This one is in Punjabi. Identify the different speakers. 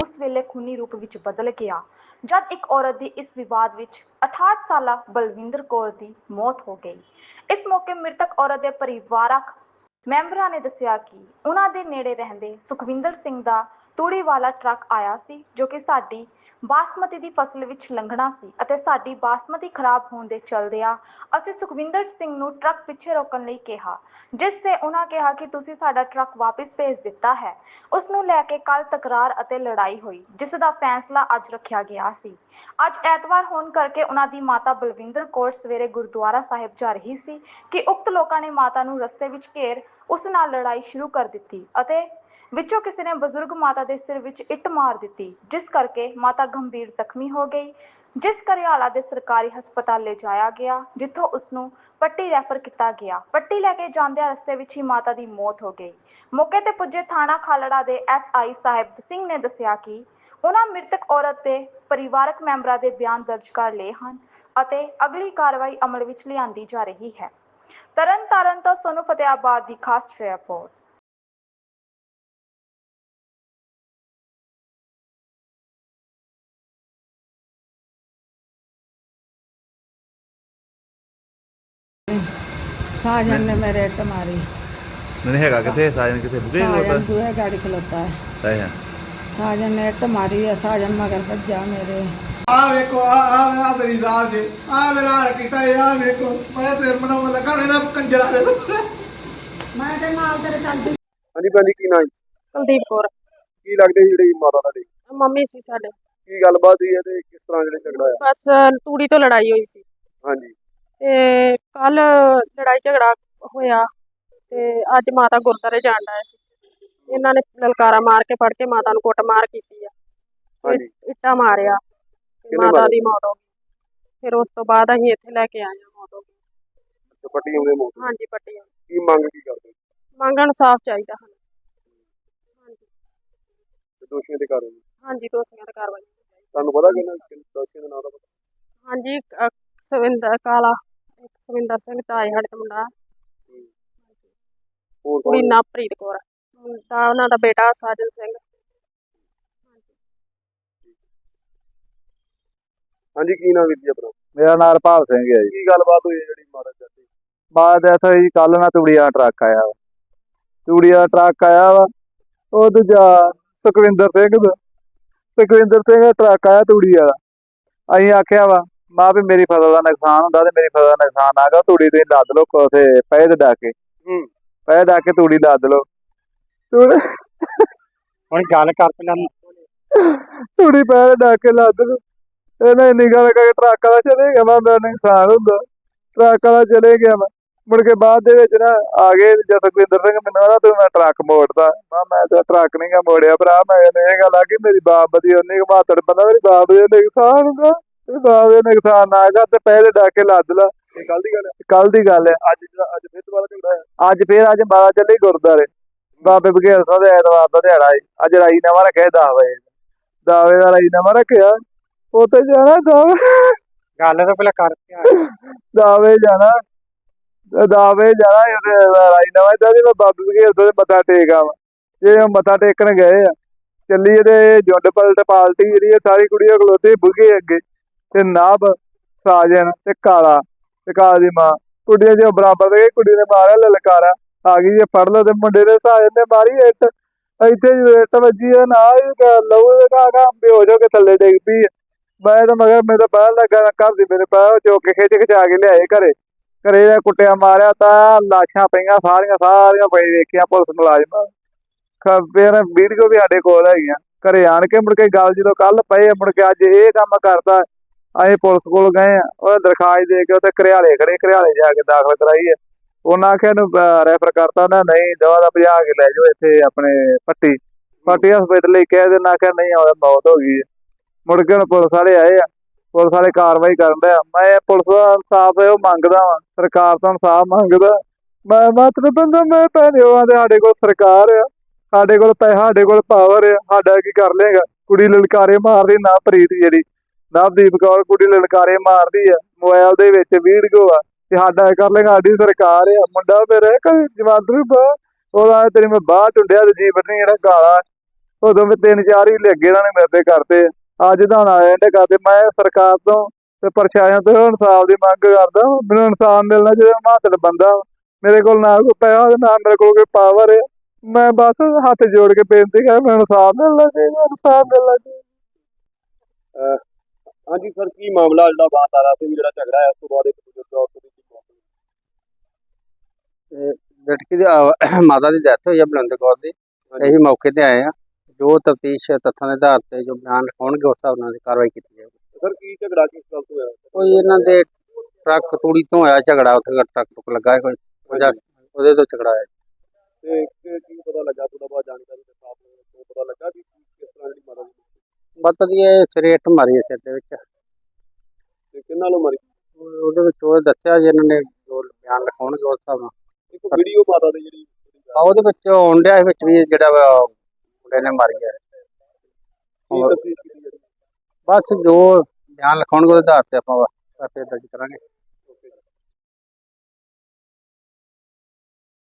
Speaker 1: ਉਸ ਵੇਲੇ ਖੂਨੀ ਰੂਪ ਵਿੱਚ ਬਦਲ ਗਿਆ, ਜਦ ਇੱਕ ਔਰਤ ਦੀ ਇਸ ਵਿਵਾਦ ਵਿੱਚ 68 ਸਾਲਾ ਬਲਵਿੰਦਰ ਕੌਰ ਦੀ ਮੌਤ ਹੋ ਗਈ। ਇਸ ਮੌਕੇ ਮ੍ਰਿਤਕ ਔਰਤ ਦੇ ਪਰਿਵਾਰਕ ਮੈਂਬਰਾਂ ਨੇ ਦੱਸਿਆ ਕਿ ਉਹਨਾਂ ਦੇ ਨੇੜੇ ਰਹਿੰਦੇ ਸੁਖਵਿੰਦਰ ਸਿੰਘ ਦਾ ਤੂੜੀ ਵਾਲਾ ਟਰੱਕ ਆਇਆ ਸੀ, ਜੋ ਕਿ ਸਾਡੀ ਬਾਸਮਤੀ ਦੀ ਫਸਲ ਵਿੱਚ ਲੰਘਣਾ ਸੀ ਅਤੇ ਸਾਡੀ ਬਾਸਮਤੀ ਖਰਾਬ ਹੋਣ ਦੇ ਚਲਦਿਆਂ ਅਸੀਂ ਸੁਖਵਿੰਦਰ ਸਿੰਘ ਨੂੰ ਟਰੱਕ ਪਿੱਛੇ ਰੋਕਣ ਲਈ ਕਿਹਾ, ਜਿਸ ਤੇ ਉਹਨਾਂ ਕਿਹਾ ਕਿ ਤੁਸੀਂ ਸਾਡਾ ਟਰੱਕ ਵਾਪਸ ਭੇਜ ਦਿੱਤਾ ਹੈ। ਉਸ ਨੂੰ ਲੈ ਕੇ ਕੱਲ ਤਕਰਾਰ ਅਤੇ ਲੜਾਈ ਹੋਈ, ਜਿਸ ਦਾ ਫੈਸਲਾ ਅੱਜ ਰੱਖਿਆ ਗਿਆ ਸੀ। ਅੱਜ ਐਤਵਾਰ ਹੋਣ ਕਰਕੇ ਉਹਨਾਂ ਦੀ ਮਾਤਾ ਬਲਵਿੰਦਰ ਕੌਰ ਸਵੇਰੇ ਗੁਰਦੁਆਰਾ ਸਾਹਿਬ ਜਾ ਰਹੀ ਸੀ ਕਿ ਉਕਤ ਲੋਕਾਂ ਨੇ ਮਾਤਾ ਨੂੰ ਰਸਤੇ ਵਿੱਚ ਘੇਰ ਉਸ ਨਾਲ ਲੜਾਈ ਸ਼ੁਰੂ ਕਰ ਦਿੱਤੀ ਅਤੇ ਵਿੱਚੋਂ ਕਿਸੇ ਨੇ ਬਜ਼ੁਰਗ ਮਾਤਾ ਦੇ ਸਿਰ ਵਿੱਚ ਇੱਟ ਮਾਰ ਦਿੱਤੀ, ਜਿਸ ਕਰਕੇ ਮਾਤਾ ਗੰਭੀਰ ਜ਼ਖਮੀ ਹੋ ਗਈ। ਜਿਸ ਕਰਿਆਲਾ ਦੇ ਸਰਕਾਰੀ ਹਸਪਤਾਲ ਲਿਜਾਇਆ ਗਿਆ, ਜਿੱਥੋਂ ਉਸ ਨੂੰ ਪੱਟੀ ਰੈਫਰ ਕੀਤਾ ਗਿਆ। ਪੱਟੀ ਲੈ ਕੇ ਜਾਂਦਿਆਂ ਰਸਤੇ ਵਿੱਚ ਹੀ ਮਾਤਾ ਦੀ ਮੌਤ ਹੋ ਗਈ। ਮੌਕੇ ਤੇ ਪੁੱਜੇ ਥਾਣਾ ਖਾਲੜਾ ਦੇ ਐਸਆਈ ਸਾਹਿਬ ਸਿੰਘ ਨੇ ਦੱਸਿਆ ਕਿ ਉਹਨਾਂ ਮ੍ਰਿਤਕ ਔਰਤ ਦੇ ਪਰਿਵਾਰਕ ਮੈਂਬਰਾਂ ਦੇ ਬਿਆਨ ਦਰਜ ਕਰ ਲਏ ਹਨ ਅਤੇ ਅਗਲੀ ਕਾਰਵਾਈ ਅਮਲ ਵਿੱਚ ਲਿਆਂਦੀ ਜਾ ਰਹੀ ਹੈ। ਤਰਨ ਤਾਰਨ ਤੋਂ ਸੋਨੂ ਫਤਿਆਬਾਦ ਦੀ ਖਾਸ ਰਿਪੋਰਟ।
Speaker 2: ਸਾਜਨ ਨੇ ਮੇਰੇ ਇੱਟ ਮਾਰੀ।
Speaker 3: ਨਹੀਂ ਹੈਗਾ ਕਿੱਥੇ? ਸਾਜਨ ਕਿੱਥੇ? ਬੁਗੇ
Speaker 2: ਸਾਜਨ
Speaker 3: ਹੋਤਾ
Speaker 2: ਦੂਹੇ ਗਾੜੀ ਖਲੋਤਾ ਹੈ।
Speaker 3: ਸਹੀ ਹੈ
Speaker 2: ਸਾਜਨ ਨੇ ਇੱਟ ਮਾਰੀ ਹੈ ਸਾਜਨ ਮਗਰ ਭੱਜਾ ਮੇਰੇ।
Speaker 4: ਆ ਵੇਖੋ ਆ ਆ ਤੇਰੀ ਜ਼ਾਲ ਜੇ। ਆ ਮੇਰਾ ਹਾਲ ਕੀਤਾ ਇਹ ਆ ਵੇਖੋ। ਮੈਂ ਤੇ ਮਨਾਉਣ ਲੱਗਾ ਨਾ ਕੰਜਰਾ ਦੇ
Speaker 2: ਮੈਂ ਤੇ ਨਾਲ ਤੇਰੇ ਚੱਲਦੀ
Speaker 5: ਹਾਂਜੀ ਭੈਣ ਜੀ ਕੀ ਨਾਂ ਜੀ?
Speaker 6: ਕੁਲਦੀਪ ਕੌਰ।
Speaker 5: ਕੀ ਲੱਗਦੇ ਸੀ ਜਿਹੜੀ ਮਾਤਾ ਦਾ ਡੇ
Speaker 6: ਮੰਮੀ ਸੀ ਸਾਡੇ।
Speaker 5: ਕੀ ਗੱਲਬਾਤ ਹੋਈ ਹੈ ਤੇ ਕਿਸ ਤਰ੍ਹਾਂ ਜਿਹੜੇ ਝਗੜਾ ਹੋਇਆ?
Speaker 6: ਬਸ ਤੂੜੀ ਤੋਂ ਲੜਾਈ ਹੋਈ ਸੀ।
Speaker 5: ਹਾਂਜੀ।
Speaker 6: ਤੇ ਕੱਲ ਲੜਾਈ ਝਗੜਾ ਹੋਇਆ ਤੇ ਅੱਜ ਮਾਤਾ ਗੁਰਦਾਰੇ ਜਾਣ ਆਏ ਸੀ। ਇਹਨਾਂ ਨੇ ਲਲਕਾਰਾ ਮਾਰ ਕੇ ਫੜ ਕੇ ਮਾਤਾ ਨੂੰ ਕੁੱਟ ਮਾਰ ਕੀਤੀ ਆ।
Speaker 5: ਹਾਂਜੀ।
Speaker 6: ਇੱਟਾਂ ਮਾਰਿਆ ਤੇ
Speaker 5: ਕਿਹਨੇ
Speaker 6: ਮਾਤਾ
Speaker 5: ਮਾਰਿਆ?
Speaker 6: ਦੀ ਮੌਤ ਹੋ ਗਈ। ਫਿਰ ਉਸ ਤੋਂ ਬਾਅਦ ਅਸੀਂ ਇੱਥੇ ਲੈ ਕੇ ਆਏ ਹਾਂ ਮੌਤ ਹੋ ਗਈ।
Speaker 5: ਤੇ ਪੱਟੀ ਆਉਂਦੇ ਮੌਤ
Speaker 6: ਹਾਂਜੀ ਪੱਟੀ
Speaker 5: ਕੀ ਮੰਗ ਕੀ ਕਰਦੇ?
Speaker 6: ਮੰਗਣ ਸਾਫ਼ ਚਾਹੀਦਾ ਹਨ ਹਾਂਜੀ।
Speaker 5: ਤੇ ਦੋਸ਼ੀਆਂ ਦੇ ਕਾਰਨ
Speaker 6: ਹਾਂਜੀ ਦੋਸ਼ੀਆਂ ਤੇ ਕਾਰਵਾਈ। ਹੋਣੀ ਚਾਹੀਦੀ।
Speaker 5: ਤੁਹਾਨੂੰ ਪਤਾ ਕਿ ਇਹਨਾਂ ਦੋਸ਼ੀਆਂ ਦਾ ਨਾਮ ਦਾ ਪਤਾ?
Speaker 6: ਹਾਂਜੀ ਅ, ਸਵਿੰਦਰ ਕਾਲਾ। ਇੱਕ ਸਵਿੰਦਰ ਸਿੰਘ ਤਾਏ ਸਾਡੇ ਦਾ ਮੁੰਡਾ।
Speaker 5: ਹੋਰ
Speaker 6: ਕੁੜੀ ਨਵਪ੍ਰੀਤ ਕੌਰ। ਮੁੰਡਾ ਉਹਨਾਂ ਦਾ ਬੇਟਾ ਸਾਜਨ ਸਿੰਘ।
Speaker 5: ਹਾਂਜੀ ਕੀ ਨਾਮ ਵੀਰ ਜੀ ਆਪਣਾ?
Speaker 3: ਮੇਰਾ ਨਾਮ ਰਪਾਲ ਸਿੰਘ ਹੈ ਜੀ।
Speaker 5: ਕੀ ਗੱਲਬਾਤ ਹੋਈ ਹੈ ਜਿਹੜੀ ਮਾਤਾ ਚਾਚੀ
Speaker 3: ਬਾਅਦ ਐਸਾ ਜੀ ਕੱਲ ਨਾ ਤੂੜੀਆਂ ਟਰੱਕ ਆਇਆ ਵਾ। ਤੂੜੀਆਂ ਟਰੱਕ ਆਇਆ ਵਾ ਉਹ ਦੂਜਾ ਸੁਖਵਿੰਦਰ ਸਿੰਘ ਦਾ। ਸੁਖਵਿੰਦਰ ਸਿੰਘ ਦਾ ਟਰੱਕ ਆਇਆ ਤੂੜੀ ਵਾਲਾ। ਅਸੀਂ ਆਖਿਆ ਵਾ ਮਾਂ ਵੀ ਮੇਰੀ ਫਸਲ ਦਾ ਨੁਕਸਾਨ ਹੁੰਦਾ ਤੇ ਮੇਰੀ ਫਸਲ ਦਾ ਨੁਕਸਾਨ ਆ ਗਿਆ ਤੂੜੀ ਤੇ ਲੱਦ ਲਓ ਕੋਸੇ ਪੈ ਦੇ ਡਾਕੇ।
Speaker 5: ਹੂੰ।
Speaker 3: ਪੈ ਡਾਕੇ ਤੂੜੀ ਲੱਦ ਲਓ। ਤੂੜੀ
Speaker 7: ਹੁਣ ਗੱਲ ਕਰ ਪਹਿਲਾਂ।
Speaker 3: ਤੂੜੀ ਪੈ ਦੇ ਡਾਕੇ ਲੱਦ ਲਓ। ਇਹਨੇ ਇੰਨੀ ਗੱਲ ਕਰਕੇ ਟਰੱਕ ਵਾਲਾ ਚਲੇ ਗਿਆ ਵਾ ਮੇਰਾ ਨੁਕਸਾਨ ਹੁੰਦਾ। ਟਰੱਕ ਵਾਲਾ ਚਲੇ ਗਿਆ ਵਾ। ਮੁੜ ਕੇ ਬਾਅਦ ਦੇ ਵਿੱਚ ਨਾ ਆ ਗਏ ਜਦ ਸੁਖਵਿੰਦਰ ਸਿੰਘ ਮੈਨੂੰ ਆਦਾ ਤੂੰ ਮੈਂ ਟਰੱਕ ਮੋੜਦਾ ਮੈਂ ਮੈਂ ਤਾਂ ਟਰੱਕ ਨਹੀਂ ਗਾ ਮੋੜਿਆ ਭਰਾ ਮੈਂ ਇਹ ਗੱਲ ਆ ਕਿ ਮੇਰੀ ਬਾਪ ਦੀ ਉਹਨੇ ਮਾਤੜ ਬੰਦਾ ਮੇਰੀ ਬਾਪ ਦੇ ਨੁਕਸਾਨ ਹੁੰਦਾ ਦੇ ਨੁਕਸਾਨ ਨਾ ਕਰ ਤੇ ਪਹਿਲੇ ਡਾਕੇ ਲੱਦ ਲਾ।
Speaker 5: ਇਹ ਕੱਲ ਦੀ ਗੱਲ ਹੈ?
Speaker 3: ਕੱਲ ਦੀ ਗੱਲ ਹੈ।
Speaker 5: ਅੱਜ ਅੱਜ ਫਿਰ ਦੁਬਾਰਾ ਝਗੜਾ
Speaker 3: ਅੱਜ ਫੇਰ ਅੱਜ ਬਾਬਾ ਚੱਲੇ ਗੁਰਦਾਰੇ ਬਾਬੇ ਬਘੇਲ ਸਾਹਿਬ ਦੇ ਐਤਵਾਰ ਦਾ ਦਿਹਾੜਾ ਹੈ ਅੱਜ ਰਾਈ ਨਵਾਂ ਰੱਖਿਆ 10 ਵਜੇ ਦਾਵੇ ਦਾ ਰਾਈ ਨਵਾਂ ਰੱਖਿਆ। ਉੱਥੇ ਜਾਣਾ ਦਾਵੇ
Speaker 7: ਗੱਲ ਤਾਂ ਪਹਿਲਾਂ ਕਰਕੇ
Speaker 3: ਦਾਵੇ ਜਾਣਾ। ਦਾਵੇ ਜਾਣਾ ਰਾਈ ਨਵਾਂ ਦਾ ਮੈਂ ਬਾਬੇ ਬਘੇਲ ਸਾਹਿਬ ਦੇ ਮੱਥਾ ਟੇਕ ਆਵਾਂ। ਜੇ ਉਹ ਮੱਥਾ ਟੇਕਣ ਗਏ ਆ। ਚੱਲੀ ਇਹਦੇ ਜੁੰਡ ਪਲਟ ਪਾਲਟੀ ਜਿਹੜੀ ਸਾਰੀ ਕੁੜੀਆਂ ਖਲੋਤੇ ਬੁਗੇ ਅੱਗੇ। ਤੇ ਨਾਬ ਸਾਜਨ ਤੇ ਕਾਲਾ ਤੇ ਕਾਲਾ ਦੀ ਮਾਂ। ਕੁੜੀਆਂ ਜੋ ਬਰਾਬਰ ਦੇ ਕੁੜੀ ਨੇ ਮਾਰਿਆ ਲਲਕਾਰਾ ਆ। ਗਈ ਇਹ ਫੜ ਲੋ ਤੇ ਮੁੰਡੇ ਦੇ ਸਾਜਨ ਨੇ ਮਾਰੀ, ਇੱਟ। ਇੱਥੇ ਇੱਟ ਵੱਜੀ ਹੈ ਨਾ ਇਹ ਲਹੂ ਦੇ ਕਾ ਕਾ ਬੇਹੋਸ਼ ਹੋ ਕੇ ਥੱਲੇ ਡਿੱਗ ਪਈ ਮੈਂ ਤਾਂ ਮਗਰ ਮੇਰੇ ਤਾਂ ਲੱਗਾ, ਘਰ ਦੀ ਮੇਰੇ ਪਾ ਚੁੱਕ ਕੇ ਖਿੱਚ ਖਿਚਾ ਕੇ ਲਿਆਏ ਘਰੇ। ਘਰੇ ਇਹ ਕੁੱਟਿਆ ਮਾਰਿਆ ਤਾਂ ਲਾਸ਼ਾਂ ਪਈਆਂ, ਸਾਰੀਆਂ ਸਾਰੀਆਂ ਪਈ ਦੇਖੀਆਂ ਪੁਲਿਸ ਮੁਲਾਜ਼ਮਾਂ। ਖ- ਫਿਰ ਵੀਡੀਓ ਵੀ ਸਾਡੇ ਕੋਲ ਹੈਗੀਆਂ। ਘਰੇ ਆਣ ਕੇ ਮੁੜ ਕੇ ਗੱਲ ਜਦੋਂ ਕੱਲ ਪਏ, ਮੁੜ ਕੇ ਅੱਜ ਇਹ ਕੰਮ ਕਰਦਾ। ਅਸੀਂ ਪੁਲਿਸ ਕੋਲ ਗਏ ਆ, ਉਹ ਦਰਖਾਸਤ ਦੇ ਕੇ ਉੱਥੇ ਘਰਿਆਲੇ ਖੜੇ ਘਰਿਆਲੇ ਜਾ ਕੇ ਦਾਖਲ ਕਰਾਈ ਹੈ ਉਹਨਾਂ ਆਖਿਆ ਨੂੰ ਰੈਫਰ ਕਰਤਾ ਨਾ ਨਹੀਂ, ਦਵਾ ਦਾ ਭਜਾ ਕੇ ਲੈ ਜਾਓ ਇੱਥੇ ਆਪਣੇ ਪੱਟੀ। ਪੱਟੀ ਹਸਪੀਟਲ ਲਈ ਕਹਿ ਦੇ ਨਾ ਆਖਿਆ ਨਹੀਂ ਆਉਂਦਾ ਮੌਤ ਹੋ ਗਈ ਮੁੜ ਕੇ ਪੁਲਿਸ ਵਾਲੇ ਆਏ ਆ। ਪੁਲਿਸ ਵਾਲੇ ਕਾਰਵਾਈ ਕਰਨ ਦੇ ਮੈਂ ਪੁਲਿਸ ਦਾ ਇਨਸਾਫ ਉਹ ਮੰਗਦਾ ਵਾਂ, ਸਰਕਾਰ ਤੋਂ ਇਨਸਾਫ ਮੰਗਦਾ। ਮੈਂ ਮਾਤਰ ਬੰਦਾ ਮੈਂ ਭੈਣਿਓ ਦੇ ਸਾਡੇ ਕੋਲ ਸਰਕਾਰ ਆ। ਸਾਡੇ ਕੋਲ ਪੈਸਾ, ਸਾਡੇ ਕੋਲ ਪਾਵਰ ਆ। ਸਾਡਾ ਕੀ ਕਰ ਲੇਗਾ ਕੁੜੀ ਲਲਕਾਰੇ ਮਾਰਦੀ, ਨਾ ਪ੍ਰੀਤ ਜਿਹੜੀ। ਨਵਦੀਪ ਕੌਰ ਕੁੜੀ ਲਲਕਾਰੇ ਮਾਰਦੀ ਆ, ਮੋਬਾਈਲ ਦੇ ਵਿੱਚ ਵੀਡੀਓ ਆ ਕਿ ਸਾਡਾ ਕਰ ਲੇਗਾ ਸਾਡੀ ਸਰਕਾਰ ਆ, ਮੁੰਡਾ ਮੇਰੇ ਕਦੇ ਜਵਾਨ ਬਾ, ਉਹਦਾ ਤੇਰੀ ਮੈਂ ਬਾਹ ਟੁੰਡਿਆ ਤੇ ਜੀਵਨ ਨਹੀਂ ਜਿਹੜਾ ਗਾਲਾ। ਉਦੋਂ ਮੈਂ ਤਿੰਨ ਚਾਰ ਹੀ ਲੱਗੇ ਇਹਨਾਂ ਨੇ ਮੇਰੇ ਕਰਤੇ ਅੱਜ ਤਾਂ ਹੁਣ ਆਏ ਨੇ ਕਰਦੇ, ਮੈਂ ਸਰਕਾਰ ਤੋਂ ਤੇ ਪ੍ਰਸ਼ਾਸਨ ਤੋਂ ਇਨਸਾਫ ਦੀ ਮੰਗ ਕਰਦਾ, ਮੈਨੂੰ ਇਨਸਾਫ ਮਿਲਣਾ ਜਿਹੜਾ ਮਾਤੜ ਬੰਦਾ ਮੇਰੇ ਕੋਲ ਨਾ ਕੋਈ ਪੈਸਾ ਤੇ ਨਾ ਮੇਰੇ ਕੋਲ ਕੋਈ ਪਾਵਰ ਹੈ ਮੈਂ ਬਸ ਹੱਥ ਜੋੜ ਕੇ ਬੇਨਤੀ ਕਰ ਮੈਨੂੰ ਇਨਸਾਫ ਮਿਲਣਾ ਚਾਹੀਦਾ, ਇਨਸਾਫ ਮਿਲਣਾ ਚਾਹੀਦਾ।
Speaker 5: ਹਾਂਜੀ ਸਰ ਕੀ ਮਾਮਲਾ ਜਿਹੜਾ ਬਾਤਾਰਾ ਸਿੰਘ ਜਿਹੜਾ ਝਗੜਾ ਹੈ ਉਸ ਤੋਂ ਬਾਅਦ ਇੱਕ ਬਜ਼ੁਰਗ ਔਰਤ ਦੀ ਮੌਤ ਹੋਈ।
Speaker 8: ਲੜਕੀ ਦੀ ਮਾਤਾ ਦੀ ਡੈਥ ਹੋਈ ਹੈ ਬਲੰਦ ਕੌਰ ਦੀ। ਅਸੀਂ ਮੌਕੇ ਤੇ ਆਏ ਆ ਜੋ ਤਫਤੀਸ਼ ਤੱਥਾਂ ਦੇ ਆਧਾਰ ਤੇ ਜੋ ਬਿਆਨ ਲਿਖਾਉਣਗੇ ਉਸ ਹਿਸਾਬ ਨਾਲ ਕਾਰਵਾਈ ਕੀਤੀ ਜਾਏਗੀ
Speaker 5: ਸਰ ਕੀ ਝਗੜਾ ਕਿਸ ਗੱਲ ਤੋਂ ਹੋਇਆ?
Speaker 8: ਕੋਈ ਇਹਨਾਂ ਦੇ ਟਰੱਕ ਤੂੜੀ ਤੋਂ ਹੋਇਆ ਝਗੜਾ ਉੱਥੇ ਟਰੱਕ ਟੁੱਕ ਲੱਗਾ ਹੈ ਕੋਈ ਉਹਦਾ- ਉਹਦੇ ਤੋਂ ਝਗੜਾ ਹੋਇਆ।
Speaker 5: ਤੇ ਕਿ- ਕੀ ਪਤਾ ਲੱਗਾ? ਥੋੜਾ ਬਹੁਤ ਜਾਣਕਾਰੀ ਦੇ ਤੋਂ ਪਤਾ ਲੱਗਾ ਕਿ ਕਿਸ ਤਰ੍ਹਾਂ ਜਿਹੜੀ ਮਾਤਾ
Speaker 8: ਬਤ ਦੀ ਇਹ ਸਰੇਟ ਮਾਰੀ ਹੈ ਸਿਰ ਦੇ ਵਿੱਚ।
Speaker 5: ਤੇ ਕਿੰਨਾਂ ਨੂੰ ਮਾਰੀ?
Speaker 8: ਉਹ- ਉਹਦੇ ਵਿੱਚ ਉਹ ਦੱਸਿਆ ਜੀ ਇਹਨਾਂ ਨੇ ਜੋ ਬਿਆਨ ਲਿਖਾਉਣਗੇ ਉਸ ਹਿਸਾਬ ਨਾਲ।
Speaker 5: ਇੱਕ ਵੀਡੀਓ ਮਾਤਾ ਦੀ ਜਿਹੜੀ
Speaker 8: ਆ ਉਹਦੇ ਵਿੱਚ ਆਉਣ ਡਿਆ ਸੀ ਵਿੱਚ ਵੀ ਜਿਹੜਾ ਵਾ ਮੁੰਡੇ ਨੇ ਮਾਰੀ ਹੈ
Speaker 5: ਕੀ
Speaker 8: ਹੋਰ
Speaker 5: ਤਸਦੀਕ ਕੀਤੀ ਜਾਂਦੀ
Speaker 8: ਬਸ ਜੋ ਬਿਆਨ ਲਿਖਾਉਣਗੇ ਉਹਦੇ ਆਧਾਰ ਤੇ ਆਪਾਂ ਫਿਰ ਦਰਜ ਕਰਾਂਗੇ।